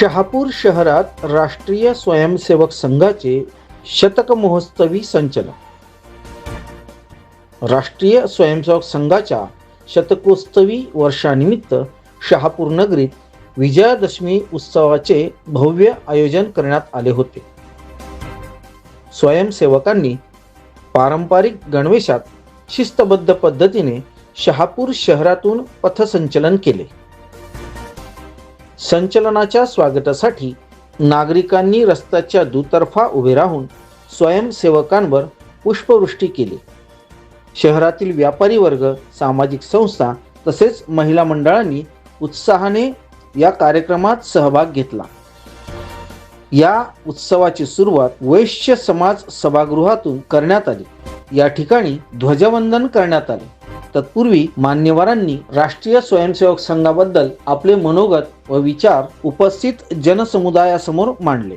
शहापूर शहरात राष्ट्रीय स्वयंसेवक संघाचे शतक महोत्सवी संचलन. राष्ट्रीय स्वयंसेवक संघाच्या शतकोत्सवी वर्षानिमित्त शहापूर नगरीत विजयादशमी उत्सवाचे भव्य आयोजन करण्यात आले होते. स्वयंसेवकांनी पारंपरिक गणवेशात शिस्तबद्ध पद्धतीने शहापूर शहरातून पथसंचलन केले. संचलनाच्या स्वागतासाठी नागरिकांनी रस्त्याच्या दुतर्फा उभे राहून स्वयंसेवकांवर पुष्पवृष्टी केली. शहरातील व्यापारी वर्ग सामाजिक संस्था तसेच महिला मंडळांनी उत्साहाने या कार्यक्रमात सहभाग घेतला. या उत्सवाची सुरुवात वैश्य समाज सभागृहातून करण्यात आली. या ठिकाणी ध्वजवंदन करण्यात आले. तत्पूर्वी मान्यवरांनी राष्ट्रीय स्वयंसेवक संघाबद्दल आपले मनोगत व विचार उपस्थित जनसमुदायासमोर मांडले.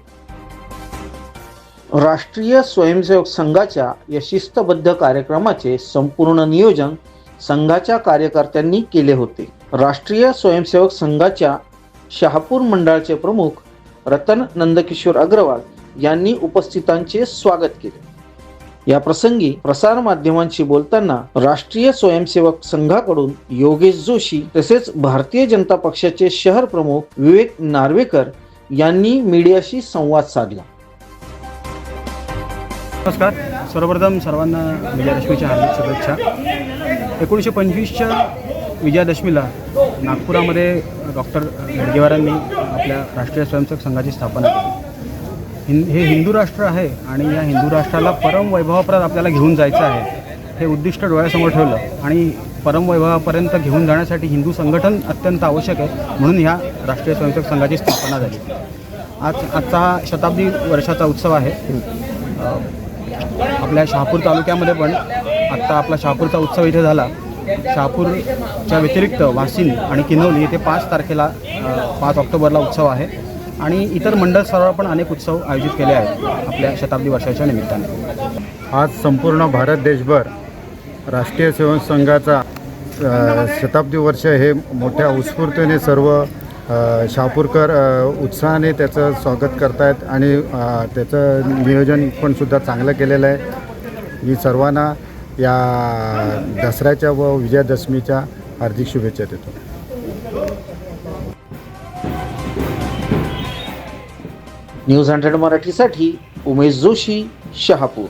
राष्ट्रीय स्वयंसेवक संघाच्या या शिस्तबद्ध कार्यक्रमाचे संपूर्ण नियोजन संघाच्या कार्यकर्त्यांनी केले होते. राष्ट्रीय स्वयंसेवक संघाच्या शहापूर मंडळाचे प्रमुख रतन नंदकिशोर अग्रवाल यांनी उपस्थितांचे स्वागत केले. या प्रसंगी प्रसार माध्यमांशी बोलताना राष्ट्रीय स्वयंसेवक संघाकडून योगेश जोशी तसेच भारतीय जनता पक्षाचे शहर प्रमुख विवेक नार्वेकर यांनी मीडियाशी संवाद साधला. नमस्कार. सर्वप्रथम सर्वांना विजयादशमीच्या हार्दिक शुभेच्छा. एकोणीसशे पंचवीसच्या विजयादशमीला नागपुरामध्ये डॉक्टर हेडगेवारांनी आपल्या राष्ट्रीय स्वयंसेवक संघाची स्थापना केली. हिं हे हिंदू राष्ट्र आहे आणि या हिंदू राष्ट्राला परम वैभवापर्यंत आपल्याला घेऊन जायचं आहे हे उद्दिष्ट डोळ्यासमोर ठेवलं. आणि परम वैभवापर्यंत घेऊन जाण्यासाठी हिंदू संघटन अत्यंत आवश्यक आहे म्हणून ह्या राष्ट्रीय स्वयंसेवक संघाची स्थापना झाली. आज आजचा शताब्दी वर्षाचा उत्सव आहे. आपल्या शहापूर तालुक्यामध्ये पण आत्ता आपला शहापूरचा उत्सव इथे झाला. शहापूरच्या व्यतिरिक्त वासिन आणि किनवली येथे पाच तारखेला पाच ऑक्टोबरला उत्सव आहे. आणि इतर मंडळ स्तरावर पण अनेक उत्सव आयोजित केले आहेत आपल्या शताब्दी वर्षाच्या निमित्ताने. आज संपूर्ण भारत देशभर राष्ट्रीय सेवक संघाचा शताब्दी वर्ष हे मोठ्या उत्स्फूर्तीने सर्व शापूरकर उत्साहाने त्याचं स्वागत करतायत आणि त्याचं नियोजन पण सुद्धा चांगलं केलेलं आहे. मी सर्वांना या दसऱ्याच्या व विजयादशमीच्या हार्दिक शुभेच्छा देतो. न्यूज हंड्रेड मराठीसाठी उमेश जोशी शहापूर.